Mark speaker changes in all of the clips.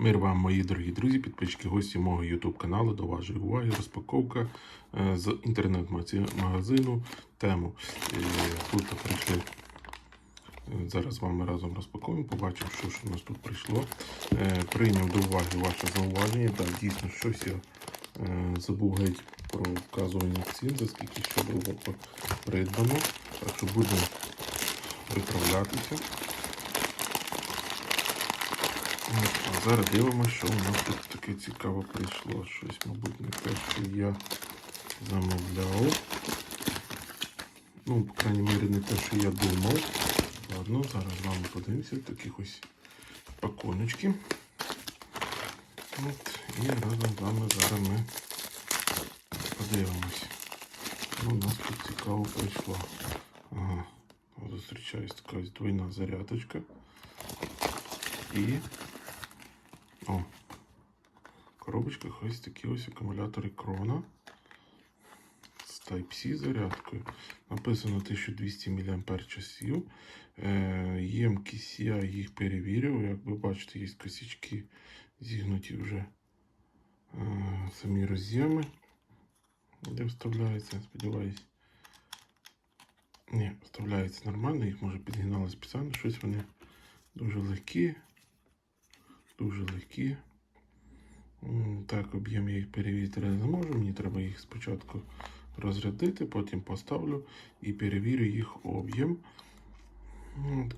Speaker 1: Мир вам, мої дорогі друзі, підписчики, гості мого YouTube каналу. До вашої уваги розпаковка е, з інтернет-магазину тему. Е, Тут прийшли. е, Зараз з вами разом розпакуємо, побачимо, що ж у нас тут прийшло. Прийняв до уваги ваше зауваження. Так, дійсно, щось я забув геть про вказування цін, за скільки що було придбано. Так що будемо виправлятися. От, а зараз дивимося, що у нас тут таке цікаве прийшло. Щось, мабуть, не те, що я замовляв. Ну, по крайній мірі, не те, що я думав. Ладно, зараз з вами подивимося таких ось пакуночки. От, і разом з вами зараз ми подивимось. Ну, у нас тут цікаво прийшло. Ага. Зустрічаюсь така двойна зарядочка. І о, в коробочках ось такі ось акумулятори крона з Type-C зарядкою. Написано 1200 мАч. Е, ємкість я їх перевірив. Як ви бачите, є косячки зігнуті вже е, самі роз'єми, де вставляється, сподіваюсь. Ні, вставляється нормально, їх може підгинали спеціально, щось вони дуже легкі. Дуже легкі. Так, об'єм я їх перевірити не зможу. Мені треба їх спочатку розрядити, потім поставлю і перевірю їх об'єм.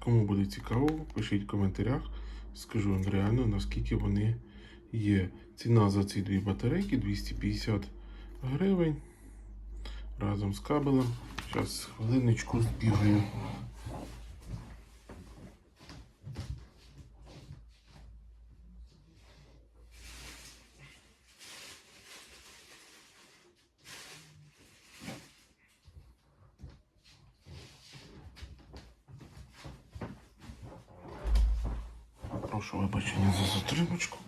Speaker 1: Кому буде цікаво, пишіть в коментарях. Скажу вам реально, наскільки вони є. Ціна за ці дві батарейки 250 гривень. Разом з кабелем. Зараз хвилиночку збігаю. Прошу вибачення за затримочку.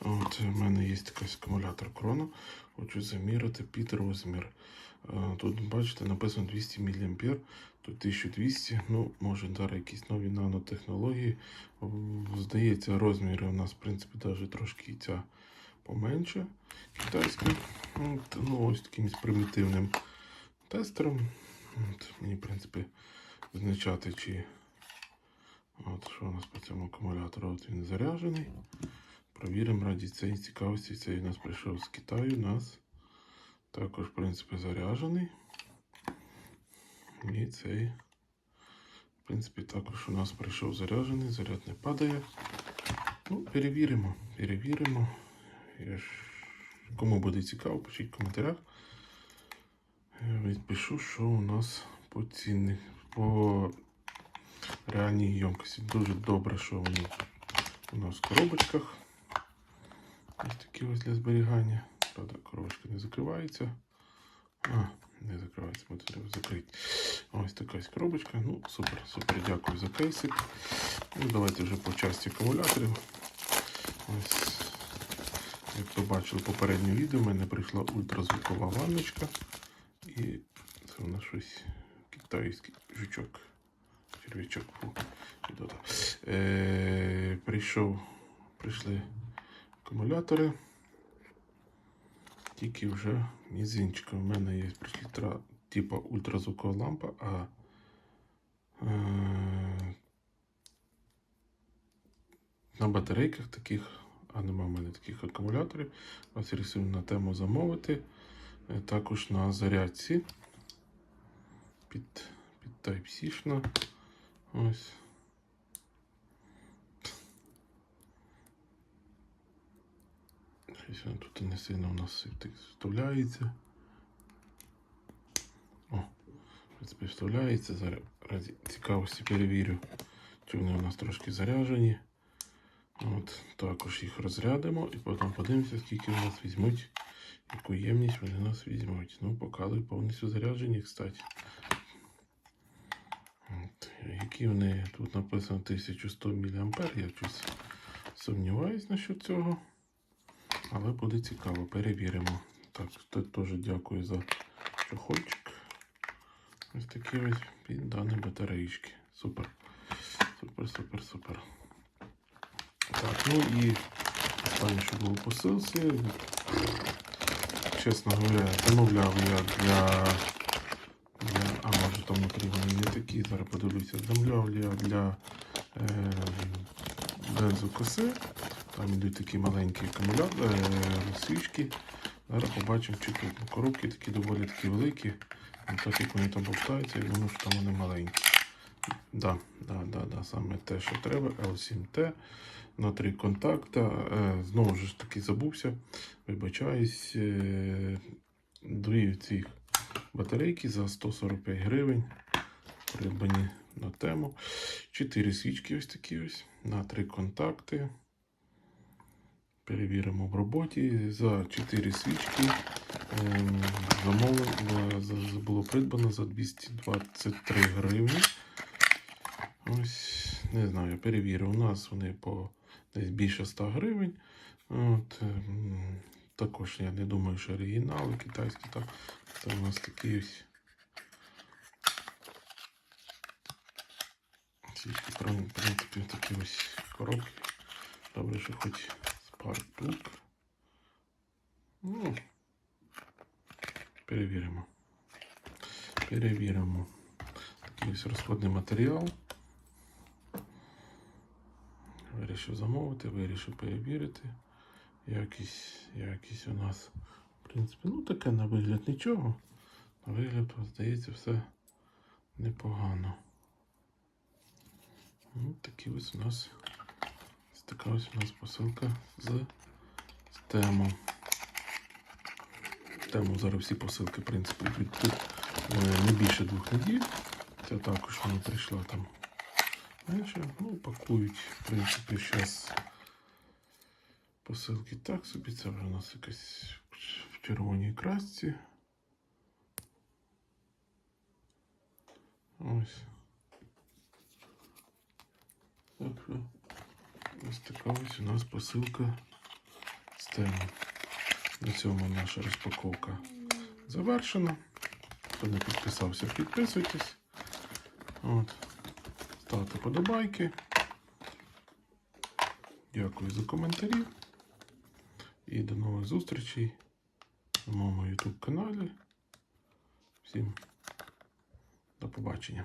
Speaker 1: От, у мене є якийсь акумулятор крона. Хочу заміряти під розмір. Е, Тут, бачите, написано 200 мА, тут 1200. Ну, може зараз якісь нові нанотехнології. Здається, розміри у нас, в принципі, навіть трошки ця поменше. Китайська. От, ну, ось таким примітивним тестером. От, мені, в принципі, визначати, чи От що у нас по цьому акумулятору? От він заряджений. Провіримо раді цієї цікавості. Цей у нас прийшов з Китаю. У нас також, в принципі, заряджений. І цей, в принципі, також у нас прийшов заряджений, заряд не падає. Ну, перевіримо, перевіримо. Я ж... Кому буде цікаво, пишіть в коментарях. Я відпишу, що у нас по цінних. По реальній ємкості. Дуже добре, що вони у нас в коробочках. Ось такі ось для зберігання. Правда, коробочка не закривається. А, не закривається, бо треба закрити. Ось така ось коробочка. Ну, супер, супер, дякую за кейсик. Ну, давайте вже по часті акумуляторів. Ось, як ви бачили в попередньому відео, в мене прийшла ультразвукова ванночка. І це у нас щось китайський жучок червячок. Е, прийшов, прийшли акумулятори. Тільки вже мізинчика. У мене є прийшли тра, типа ультразвукова лампа, а е, на батарейках таких, а нема в мене таких акумуляторів. Ось рисую на тему замовити. Е, також на зарядці під, під Type-C. Ось. Щось тут не сильно у нас вставляється. О, в принципі, вставляється. Зараз цікавості перевірю, чи вони у нас трошки заряджені. От, Також їх розрядимо і потім подивимося, скільки у нас візьмуть, яку ємність вони у нас візьмуть. Ну, показують повністю заряджені, кстати. От, які вони тут написано 1100 мА, я щось сумніваюсь насчет цього. Але буде цікаво, перевіримо. Так, теж дякую за чохольчик. Ось такі ось під дані батареїчки. Супер. Супер, супер, супер. Так, ну і Останнє, що було посилці. Чесно говоря, замовляв я для. А може там вони не такі, зараз подивлюся. Замовляв я для е, бензокоси. Там йдуть такі маленькі акумулятори, е, свічки. Зараз побачимо, чи тут Ну, коробки такі доволі такі великі. Ну, Так як вони там бовтаються, я думаю, що там вони маленькі. Да, да, да, да, саме те, що треба. L7T на три контакта. Е, знову ж таки забувся. Вибачаюсь. Е, дві цих батарейки за 145 гривень. Придбані на тему. Чотири свічки ось такі ось на три контакти. Перевіримо в роботі. За 4 свічки ем, замовлено, було придбано за 223 гривні. Ось, не знаю, перевірив. У нас вони по десь більше 100 гривень. От, ем, також я не думаю, що оригінали китайські там. Це у нас такі ось. В принципі, такі ось коробки. Добре, що хоч спартук. Ну, перевіримо. Перевіримо. Такий ось розходний матеріал. Вирішив замовити, вирішив перевірити. Якість, якість у нас, в принципі, ну таке на вигляд нічого. На вигляд, здається, все непогано. Ну, такі ось у нас. Така ось у нас посилка з, з тему. Тему зараз всі посилки, в принципі, йдуть тут е, не більше двох неділь. Це також мені прийшла там. Менше, ну, пакують, в принципі, зараз посилки так собі. Це вже у нас якась в червоній красці. Ось. Так що ось така ось у нас посилка з теми. На цьому наша розпаковка завершена. Хто не підписався, підписуйтесь. От. Ставте подобайки. Дякую за коментарі. І до нових зустрічей на моєму YouTube каналі. Всім до побачення.